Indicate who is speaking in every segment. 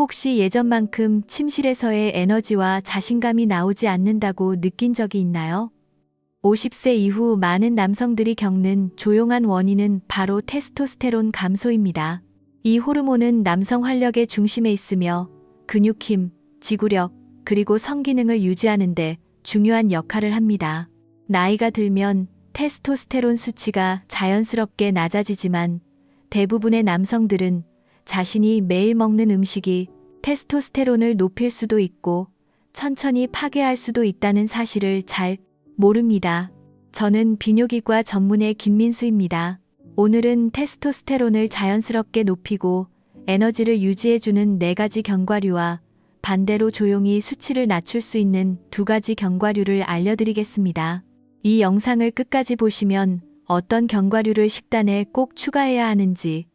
Speaker 1: 혹시 예전만큼 침실에서의 에너지와 자신감이 나오지 않는다고 느낀 적이 있나요? 50세 이후 많은 남성들이 겪는 조용한 원인은 바로 테스토스테론 감소입니다. 이 호르몬은 남성 활력의 중심에 있으며 근육 힘, 지구력, 그리고 성기능을 유지하는데 중요한 역할을 합니다. 나이가 들면 테스토스테론 수치가 자연스럽게 낮아지지만 대부분의 남성들은 자신이 매일 먹는 음식이 테스토스테론을 높일 수도 있고 천천히 파괴할 수도 있다는 사실을 잘 모릅니다. 저는 비뇨기과 전문의 김민수입니다. 오늘은 테스토스테론을 자연스럽게 높이고 에너지를 유지해주는 네 가지 견과류와 반대로 조용히 수치를 낮출 수 있는 두 가지 견과류를 알려드리겠습니다. 이 영상을 끝까지 보시면 어떤 견과류를 식단에 꼭 추가해야 하는지,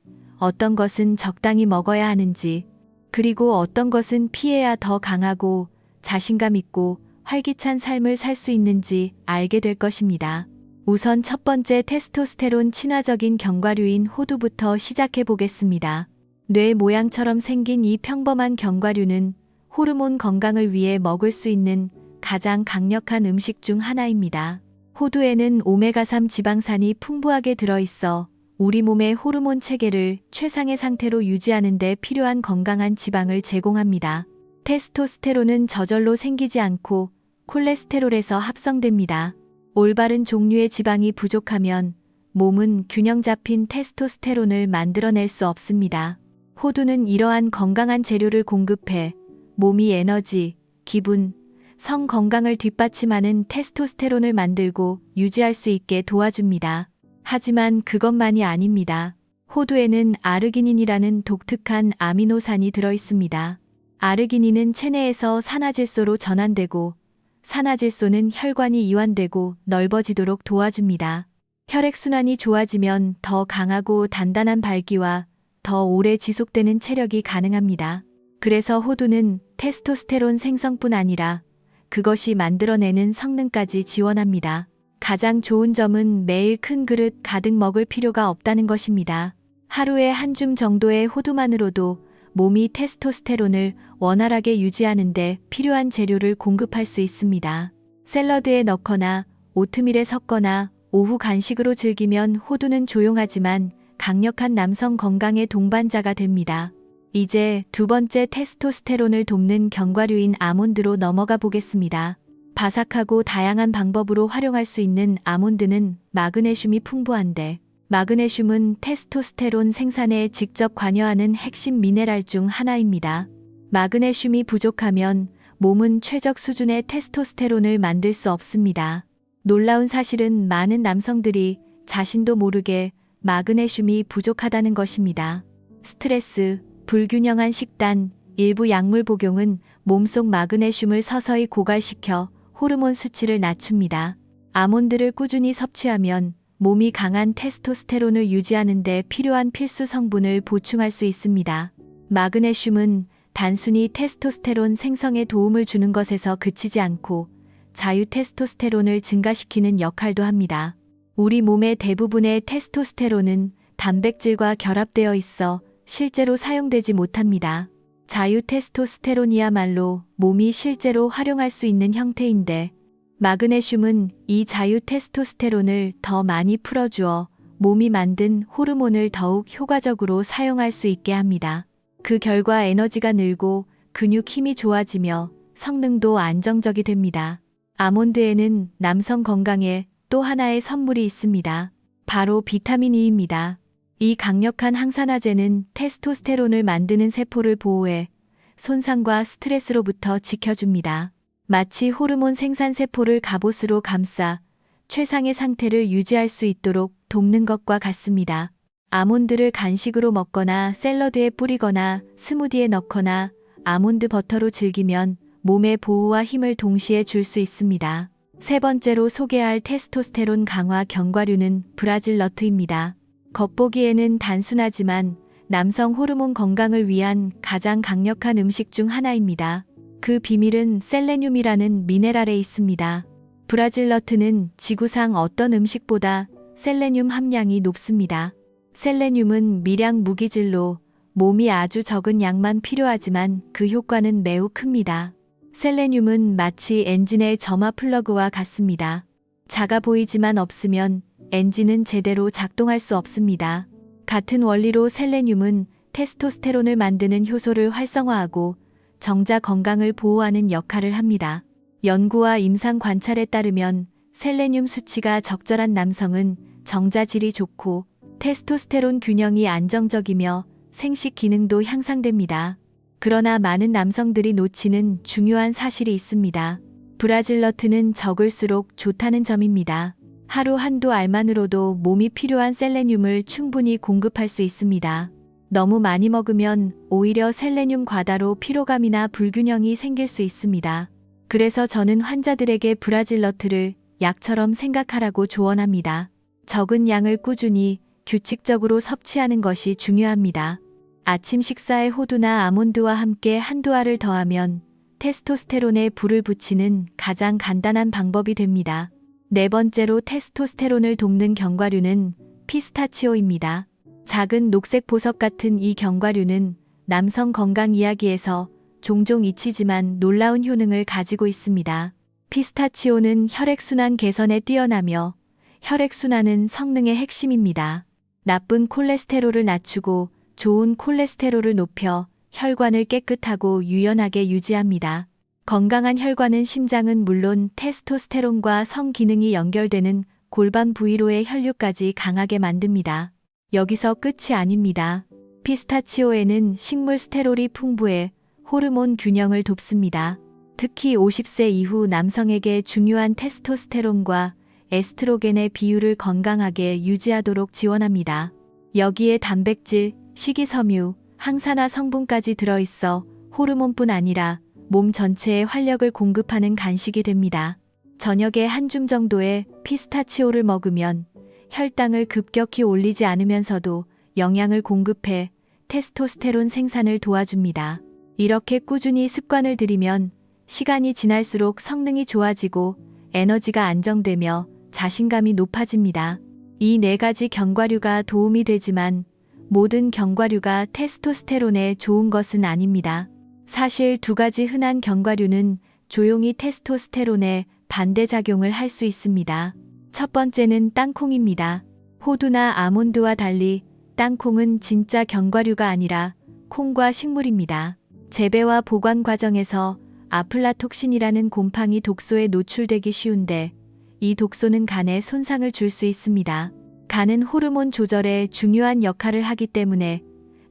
Speaker 1: 어떤 것은 적당히 먹어야 하는지, 그리고 어떤 것은 피해야 더 강하고 자신감 있고 활기찬 삶을 살 수 있는지 알게 될 것입니다. 우선 첫 번째 테스토스테론 친화적인 견과류인 호두부터 시작해 보겠습니다. 뇌 모양처럼 생긴 이 평범한 견과류는 호르몬 건강을 위해 먹을 수 있는 가장 강력한 음식 중 하나입니다. 호두에는 오메가3 지방산이 풍부하게 들어있어 우리 몸의 호르몬 체계를 최상의 상태로 유지하는 데 필요한 건강한 지방을 제공합니다. 테스토스테론은 저절로 생기지 않고 콜레스테롤에서 합성됩니다. 올바른 종류의 지방이 부족하면 몸은 균형 잡힌 테스토스테론을 만들어낼 수 없습니다. 호두는 이러한 건강한 재료를 공급해 몸이 에너지, 기분, 성 건강을 뒷받침하는 테스토스테론을 만들고 유지할 수 있게 도와줍니다. 하지만 그것만이 아닙니다. 호두에는 아르기닌이라는 독특한 아미노산이 들어 있습니다. 아르기닌은 체내에서 산화질소로 전환되고 산화질소는 혈관이 이완되고 넓어지도록 도와줍니다. 혈액순환이 좋아지면 더 강하고 단단한 발기와 더 오래 지속되는 체력이 가능합니다. 그래서 호두는 테스토스테론 생성뿐 아니라 그것이 만들어내는 성능까지 지원합니다. 가장 좋은 점은 매일 큰 그릇 가득 먹을 필요가 없다는 것입니다. 하루에 한 줌 정도의 호두만으로도 몸이 테스토스테론을 원활하게 유지하는데 필요한 재료를 공급할 수 있습니다. 샐러드에 넣거나 오트밀에 섞거나 오후 간식으로 즐기면 호두는 조용하지만 강력한 남성 건강의 동반자가 됩니다. 이제 두 번째 테스토스테론을 돕는 견과류인 아몬드로 넘어가 보겠습니다. 바삭하고 다양한 방법으로 활용할 수 있는 아몬드는 마그네슘이 풍부한데 마그네슘은 테스토스테론 생산에 직접 관여하는 핵심 미네랄 중 하나입니다. 마그네슘이 부족하면 몸은 최적 수준의 테스토스테론을 만들 수 없습니다. 놀라운 사실은 많은 남성들이 자신도 모르게 마그네슘이 부족하다는 것입니다. 스트레스, 불균형한 식단, 일부 약물 복용은 몸속 마그네슘을 서서히 고갈시켜 호르몬 수치를 낮춥니다. 아몬드를 꾸준히 섭취하면 몸이 강한 테스토스테론을 유지하는 데 필요한 필수 성분을 보충할 수 있습니다. 마그네슘은 단순히 테스토스테론 생성에 도움을 주는 것에서 그치지 않고 자유 테스토스테론을 증가시키는 역할도 합니다. 우리 몸의 대부분의 테스토스테론은 단백질과 결합되어 있어 실제로 사용되지 못합니다. 자유 테스토스테론이야말로 몸이 실제로 활용할 수 있는 형태인데 마그네슘은 이 자유 테스토스테론을 더 많이 풀어주어 몸이 만든 호르몬을 더욱 효과적으로 사용할 수 있게 합니다. 그 결과 에너지가 늘고 근육 힘이 좋아지며 성능도 안정적이 됩니다. 아몬드에는 남성 건강에 또 하나의 선물이 있습니다. 바로 비타민 E입니다. 이 강력한 항산화제는 테스토스테론을 만드는 세포를 보호해 손상과 스트레스로부터 지켜줍니다. 마치 호르몬 생산 세포를 갑옷으로 감싸 최상의 상태를 유지할 수 있도록 돕는 것과 같습니다. 아몬드를 간식으로 먹거나 샐러드에 뿌리거나 스무디에 넣거나 아몬드 버터로 즐기면 몸의 보호와 힘을 동시에 줄 수 있습니다. 세 번째로 소개할 테스토스테론 강화 견과류는 브라질 너트입니다. 겉보기에는 단순하지만 남성 호르몬 건강을 위한 가장 강력한 음식 중 하나입니다. 그 비밀은 셀레늄이라는 미네랄에 있습니다. 브라질 너트는 지구상 어떤 음식보다 셀레늄 함량이 높습니다. 셀레늄은 미량 무기질로 몸이 아주 적은 양만 필요하지만 그 효과는 매우 큽니다. 셀레늄은 마치 엔진의 점화 플러그와 같습니다. 작아 보이지만 없으면 엔진은 제대로 작동할 수 없습니다. 같은 원리로 셀레늄은 테스토스테론을 만드는 효소를 활성화하고 정자 건강을 보호하는 역할을 합니다. 연구와 임상 관찰에 따르면 셀레늄 수치가 적절한 남성은 정자질이 좋고 테스토스테론 균형이 안정적이며 생식 기능도 향상됩니다. 그러나 많은 남성들이 놓치는 중요한 사실이 있습니다. 브라질너트는 적을수록 좋다는 점입니다. 하루 한두 알만으로도 몸이 필요한 셀레늄을 충분히 공급할 수 있습니다. 너무 많이 먹으면 오히려 셀레늄 과다로 피로감이나 불균형이 생길 수 있습니다. 그래서 저는 환자들에게 브라질 너트를 약처럼 생각하라고 조언합니다. 적은 양을 꾸준히 규칙적으로 섭취하는 것이 중요합니다. 아침 식사에 호두나 아몬드와 함께 한두 알을 더하면 테스토스테론에 불을 붙이는 가장 간단한 방법이 됩니다. 네 번째로 테스토스테론을 돕는 견과류는 피스타치오입니다. 작은 녹색 보석 같은 이 견과류는 남성 건강 이야기에서 종종 잊히지만 놀라운 효능을 가지고 있습니다. 피스타치오는 혈액순환 개선에 뛰어나며 혈액순환은 성능의 핵심입니다. 나쁜 콜레스테롤을 낮추고 좋은 콜레스테롤을 높여 혈관을 깨끗하고 유연하게 유지합니다. 건강한 혈관은 심장은 물론 테스토스테론과 성 기능이 연결되는 골반 부위로의 혈류까지 강하게 만듭니다. 여기서 끝이 아닙니다. 피스타치오에는 식물 스테롤이 풍부해 호르몬 균형을 돕습니다. 특히 50세 이후 남성에게 중요한 테스토스테론과 에스트로겐의 비율을 건강하게 유지하도록 지원합니다. 여기에 단백질, 식이섬유, 항산화 성분까지 들어있어 호르몬뿐 아니라 몸 전체에 활력을 공급하는 간식이 됩니다. 저녁에 한 줌 정도의 피스타치오를 먹으면 혈당을 급격히 올리지 않으면서도 영양을 공급해 테스토스테론 생산을 도와줍니다. 이렇게 꾸준히 습관을 들이면 시간이 지날수록 성능이 좋아지고 에너지가 안정되며 자신감이 높아집니다. 이 네 가지 견과류가 도움이 되지만 모든 견과류가 테스토스테론에 좋은 것은 아닙니다. 사실 두 가지 흔한 견과류는 조용히 테스토스테론에 반대작용을 할 수 있습니다. 첫 번째는 땅콩입니다. 호두나 아몬드와 달리 땅콩은 진짜 견과류가 아니라 콩과 식물입니다. 재배와 보관 과정에서 아플라톡신이라는 곰팡이 독소에 노출되기 쉬운데 이 독소는 간에 손상을 줄 수 있습니다. 간은 호르몬 조절에 중요한 역할을 하기 때문에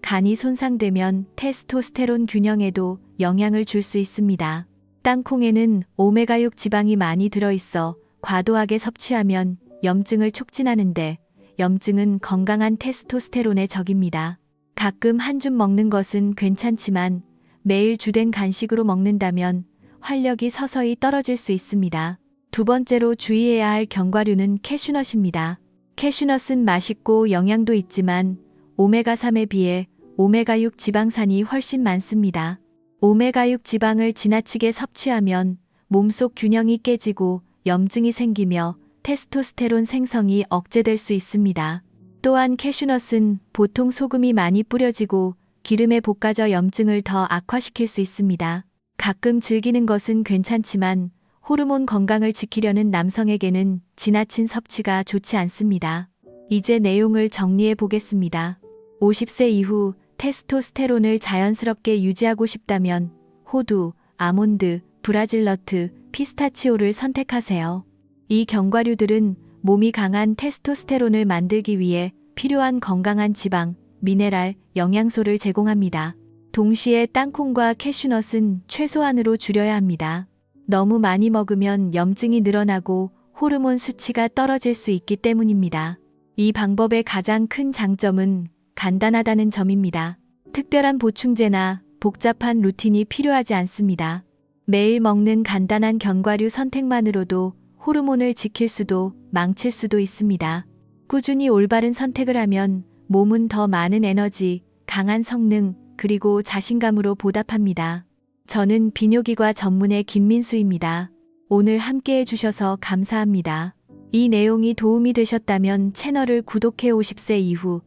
Speaker 1: 간이 손상되면 테스토스테론 균형에도 영향을 줄 수 있습니다. 땅콩에는 오메가6 지방이 많이 들어있어 과도하게 섭취하면 염증을 촉진하는데 염증은 건강한 테스토스테론의 적입니다. 가끔 한 줌 먹는 것은 괜찮지만 매일 주된 간식으로 먹는다면 활력이 서서히 떨어질 수 있습니다. 두 번째로 주의해야 할 견과류는 캐슈넛입니다. 캐슈넛은 맛있고 영양도 있지만 오메가3에 비해 오메가6 지방산이 훨씬 많습니다. 오메가6 지방을 지나치게 섭취하면 몸속 균형이 깨지고 염증이 생기며 테스토스테론 생성이 억제될 수 있습니다. 또한 캐슈넛은 보통 소금이 많이 뿌려지고 기름에 볶아져 염증을 더 악화시킬 수 있습니다. 가끔 즐기는 것은 괜찮지만 호르몬 건강을 지키려는 남성에게는 지나친 섭취가 좋지 않습니다. 이제 내용을 정리해 보겠습니다. 50세 이후 테스토스테론을 자연스럽게 유지하고 싶다면 호두, 아몬드, 브라질 너트, 피스타치오를 선택하세요. 이 견과류들은 몸이 강한 테스토스테론을 만들기 위해 필요한 건강한 지방, 미네랄, 영양소를 제공합니다. 동시에 땅콩과 캐슈넛은 최소한으로 줄여야 합니다. 너무 많이 먹으면 염증이 늘어나고 호르몬 수치가 떨어질 수 있기 때문입니다. 이 방법의 가장 큰 장점은 간단하다는 점입니다. 특별한 보충제나 복잡한 루틴이 필요하지 않습니다. 매일 먹는 간단한 견과류 선택만으로도 호르몬을 지킬 수도 망칠 수도 있습니다. 꾸준히 올바른 선택을 하면 몸은 더 많은 에너지, 강한 성능, 그리고 자신감으로 보답합니다. 저는 비뇨기과 전문의 김민수입니다. 오늘 함께 해주셔서 감사합니다. 이 내용이 도움이 되셨다면 채널을 구독해 50세 이후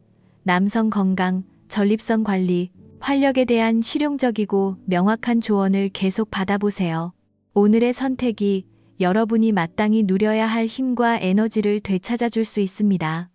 Speaker 1: 남성 건강, 전립선 관리, 활력에 대한 실용적이고 명확한 조언을 계속 받아보세요. 오늘의 선택이 여러분이 마땅히 누려야 할 힘과 에너지를 되찾아 줄 수 있습니다.